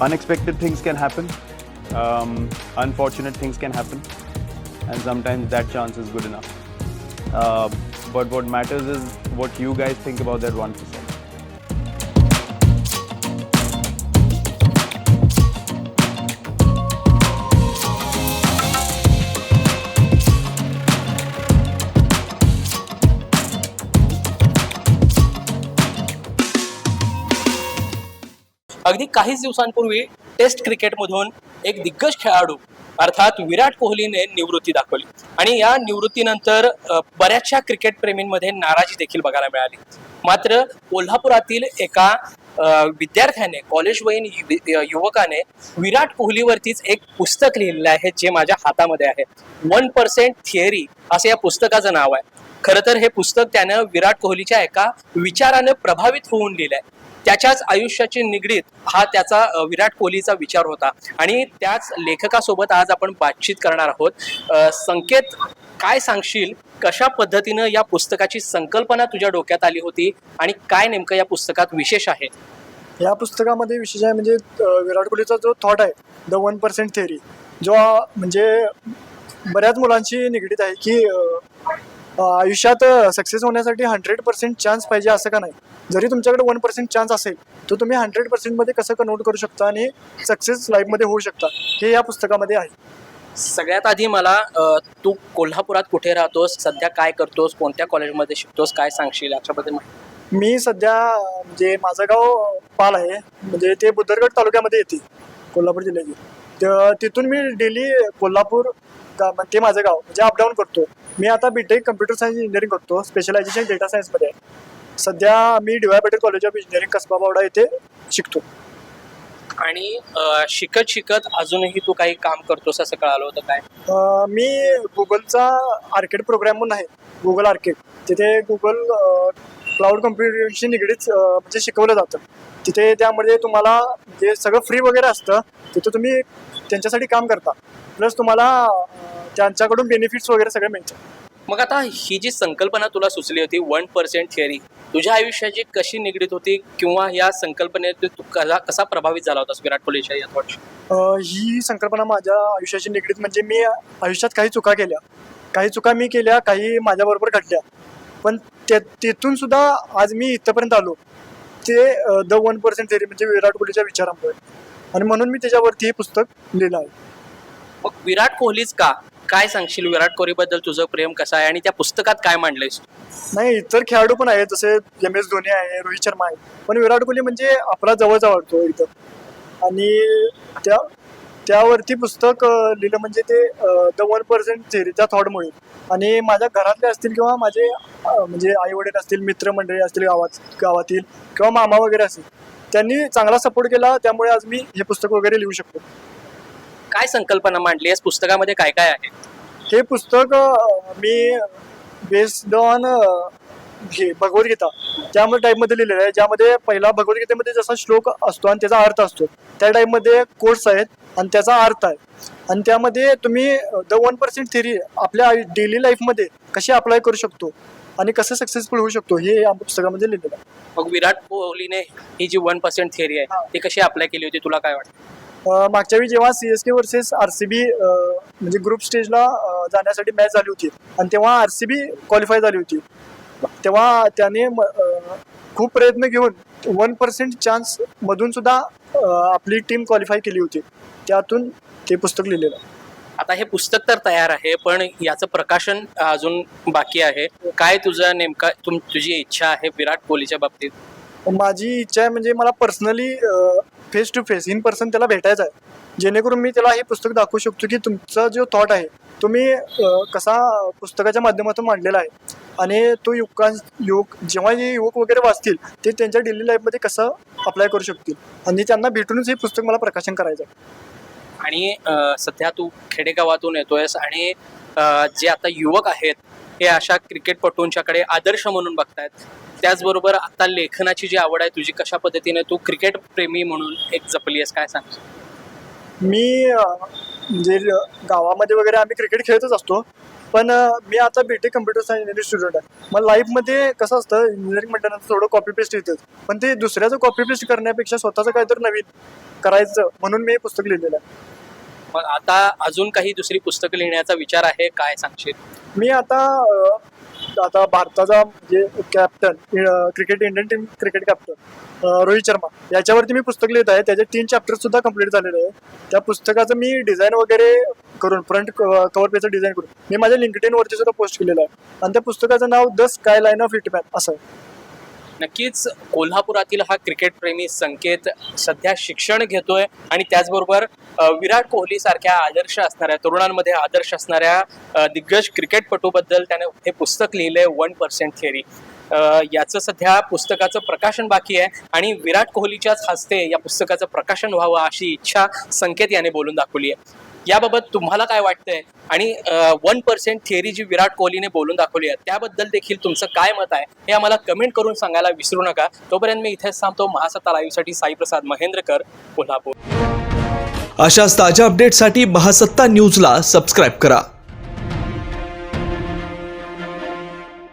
unexpected things can happen, um, unfortunate things can happen, and sometimes that chance is good enough. Uh, but what matters is what you guys think about that 1%. अगदी काहीच दिवसांपूर्वी taste क्रिकेटमधून एक दिग्गज खेळाडू अर्थात विराट कोहलीने निवृत्ती दाखवली. आणि या निवृत्तीनंतर बऱ्याचशा क्रिकेट प्रेमींमध्ये नाराजी देखील बघायला मिळाली. मात्र कोल्हापुरातील एका विद्यार्थ्याने कॉलेजवयीन युवकाने विराट कोहलीवरतीच एक पुस्तक लिहिलेलं आहे जे माझ्या हातामध्ये आहे. वन पर्सेंट थिअरी असं या पुस्तकाचं नाव आहे. खरं तर हे पुस्तक त्यानं विराट कोहलीच्या एका विचारानं प्रभावित होऊन लिहिलंय. त्याच्याच आयुष्याची निगडीत हा त्याचा विराट कोहलीचा विचार होता. आणि त्याच लेखकासोबत आज आपण बातचीत करणार आहोत. संकेत काय सांगशील? कशा पद्धतीनं या पुस्तकाची संकल्पना तुझ्या डोक्यात आली होती? आणि काय नेमकं या पुस्तकात विशेष आहे? या पुस्तकामध्ये विशेष आहे म्हणजे विराट कोहलीचा जो थॉट आहे द वन पर्सेंट थेअरी जो म्हणजे बऱ्याच मुलांशी निगडीत आहे की आयुष्यात सक्सेस होण्यासाठी हंड्रेड पर्सेंट चान्स पाहिजे असं का नाही? जरी तुमच्याकडे वन पर्सेंट चान्स असेल तर तुम्ही हंड्रेड पर्सेंटमध्ये कसं कन्वर्ट करू शकता आणि सक्सेस लाईफमध्ये होऊ शकता? हे या पुस्तकामध्ये आहे. सगळ्यात आधी मला तू कोल्हापुरात कुठे राहतोस सध्या काय करतोस कोणत्या कॉलेजमध्ये शिकतोस काय सांगशील याच्याबद्दल माहिती? मी सध्या म्हणजे माझं गाव पाल आहे म्हणजे ते बुदरगड तालुक्यामध्ये येते कोल्हापूर जिल्ह्याची. तर तिथून मी डेली कोल्हापूर गा- ते माझं गाव. म्हणजे अपडाऊन करतो. मी आता B Tech computer science engineering करतो. स्पेशलायझेशन डेटा सायन्समध्ये आहे सध्या मी D Y Patil college of engineering Kasba Bawada येथे शिकतो. आणि अ, शिकत शिकत अजूनही तू काही काम करतोस असं कळालं होतं काय? अं, मी गुगलचा आर्केड प्रोग्राम म्हणून आहे. गुगल आर्केड तिथे गुगल क्लाउड कम्प्युटरशी निगडीत अं, म्हणजे शिकवलं जातं. तिथे त्यामध्ये तुम्हाला जे सगळं फ्री वगैरे असतं तिथे तुम्ही त्यांच्यासाठी काम करता. प्लस तुम्हाला त्यांच्याकडून बेनिफिट्स वगैरे सगळे मिळतात. मग आता ही जी संकल्पना तुला सुचली होती वन पर्सेंट थिअरी तुझ्या आयुष्याची कशी निगडीत होती? किंवा या संकल्पनेत तू कसा कसा प्रभावित झाला होतास विराट कोहलीच्या या थॉटशी अं, ही संकल्पना माझ्या आयुष्याशी निगडीत म्हणजे मी आयुष्यात काही चुका केल्या. काही चुका मी केल्या काही माझ्याबरोबर घडल्या. पण तिथून सुद्धा आज मी इथंपर्यंत आलो. ते द वन पर्सेंट थेरी म्हणजे विराट कोहलीच्या विचारांमुळे. आणि म्हणून मी त्याच्यावरती हे पुस्तक लिहिलं आहे. मग विराट कोहलीच का? काय सांगशील विराट कोहलीबद्दल? तुझं प्रेम कसं आहे? आणि त्या पुस्तकात काय मांडलंयस नाही इतर खेळाडू पण आहेत जसे एम एस धोनी आहे रोहित शर्मा आहे पण विराट कोहली म्हणजे आपला जवळचा वाटतो एकदम. आणि त्या त्यावरती पुस्तक लिहिलं म्हणजे ते द वन पर्सेंट थेरी त्या थॉटमुळे आणि माझ्या घरातले असतील किंवा माझे म्हणजे आई वडील असतील मित्रमंडळी असतील गावात गावातील किंवा मामा वगैरे असतील त्यांनी चांगला सपोर्ट केला. त्यामुळे आज मी हे पुस्तक वगैरे लिहू शकतो. काय संकल्पना मांडली? आहेस पुस्तकामध्ये काय काय आहे? हे पुस्तक मी बेस्ड ऑन हे भगवद्गीता. त्यामध्ये टाईपमध्ये लिहिलेलं आहे ज्यामध्ये पहिला भगवद्गीतेमध्ये जसा श्लोक असतो आणि त्याचा अर्थ असतो त्या टाईपमध्ये कोर्स आहेत. आणि त्याचा अर्थ आहे. आणि त्यामध्ये तुम्ही द वन पर्सेंट थिअरी आपल्या डेली लाईफमध्ये कशी अप्लाय करू शकतो आणि कसं सक्सेसफुल होऊ शकतो हे या पुस्तकामध्ये लिहिलेलं आहे. मग विराट कोहलीने ही जी वन पर्सेंट थिअरी आहे ती कशी अप्लाय केली होती? तुला काय वाटतं? मागच्या वेळी जेव्हा C S K versus R C B म्हणजे ग्रुप स्टेजला जाण्यासाठी मॅच झाली होती आणि तेव्हा आर सी बी क्वालिफाय झाली होती तेव्हा त्याने खूप प्रयत्न घेऊन वन पर्सेंट चान्स मधून सुद्धा अं, आपली टीम क्वालिफाय केली होती. त्यातून ते पुस्तक लिहिलेलं आहे. आता हे पुस्तक तर तयार आहे पण याचं प्रकाशन अजून बाकी आहे. काय तुझं नेमका तुम तुझी इच्छा आहे विराट कोहलीच्या बाबतीत? माझी इच्छा आहे म्हणजे मला personally face to face in person त्याला भेटायचं आहे. जेणेकरून मी त्याला हे पुस्तक दाखवू शकतो की तुमचा जो थॉट आहे तुम्ही कसा पुस्तकाच्या माध्यमातून मांडलेला आहे. आणि तो युवकां युवक जेव्हा हे युवक वगैरे वाचतील ते त्यांच्या डेली लाईफमध्ये कसं अप्लाय करू शकतील? आणि त्यांना भेटूनच हे पुस्तक मला प्रकाशन करायचं आहे. आणि सध्या तू खेडेगावातून येतोयस आणि जे आता युवक आहेत हे अशा क्रिकेटपटूंच्याकडे आदर्श म्हणून बघतायत. त्याचबरोबर आता लेखनाची जी आवड आहे तुझी कशा पद्धतीने तू क्रिकेट प्रेमी म्हणून एक जपली आहेस? काय सांग मी म्हणजे गावामध्ये वगैरे आम्ही क्रिकेट खेळतच असतो. पण मी आता BTech computer science engineering student आहे. मग लाईफमध्ये कसं असतं इंजिनिअरिंग म्हटल्यानंतर थोडं कॉपी पेस्ट येतं पण ते दुसऱ्याचं कॉपी पेस्ट करण्यापेक्षा स्वतःचं काहीतरी नवीन करायचं म्हणून मी हे पुस्तक लिहिलेलं आहे. मग आता अजून काही दुसरी पुस्तकं लिहिण्याचा विचार आहे? काय सांगशील? मी आता आता भारताचा जे captain cricket Indian team cricket captain Rohit Sharma. याच्यावरती मी पुस्तक लिहित आहे. त्याचे तीन चॅप्टर सुद्धा कंप्लीट झालेले आहे त्या पुस्तकाचं मी डिझाईन वगैरे करून फ्रंट कव्हर पेजचं डिझाईन करून मी माझ्या लिंकडेन वरती सुद्धा पोस्ट केलेलं आहे. आणि त्या पुस्तकाचं नाव द स्काय लाईन ऑफ इटमॅन असं आहे. नक्कीच कोल्हापुरातील हा क्रिकेट प्रेमी संकेत सध्या शिक्षण घेतोय आणि त्याचबरोबर विराट कोहली सारख्या आदर्श असणाऱ्या तरुणांमध्ये आदर्श असणाऱ्या दिग्गज क्रिकेटपटूबद्दल त्याने हे पुस्तक लिहिलंय वन पर्सेंट थिअरी. याचं सध्या पुस्तकाचं प्रकाशन बाकी आहे आणि विराट कोहलीच्याच हस्ते या पुस्तकाचं प्रकाशन व्हावं अशी इच्छा संकेत याने बोलून दाखवली आहे. याबाबत तुम्हाला काय वाटतंय? आणि वन पर्सेंट थिअरी जी विराट कोहलीने बोलून दाखवली आहे त्याबद्दल देखील तुमचं काय मत आहे? हे आम्हाला कमेंट करून सांगायला विसरू नका. तोपर्यंत मी इथेच थांबतो. महासत्ता लाईव्हसाठी साईप्रसाद महेंद्रकर कोल्हापूर. अशाच ताज्या अपडेटसाठी महासत्ता न्यूजला सबस्क्राईब करा.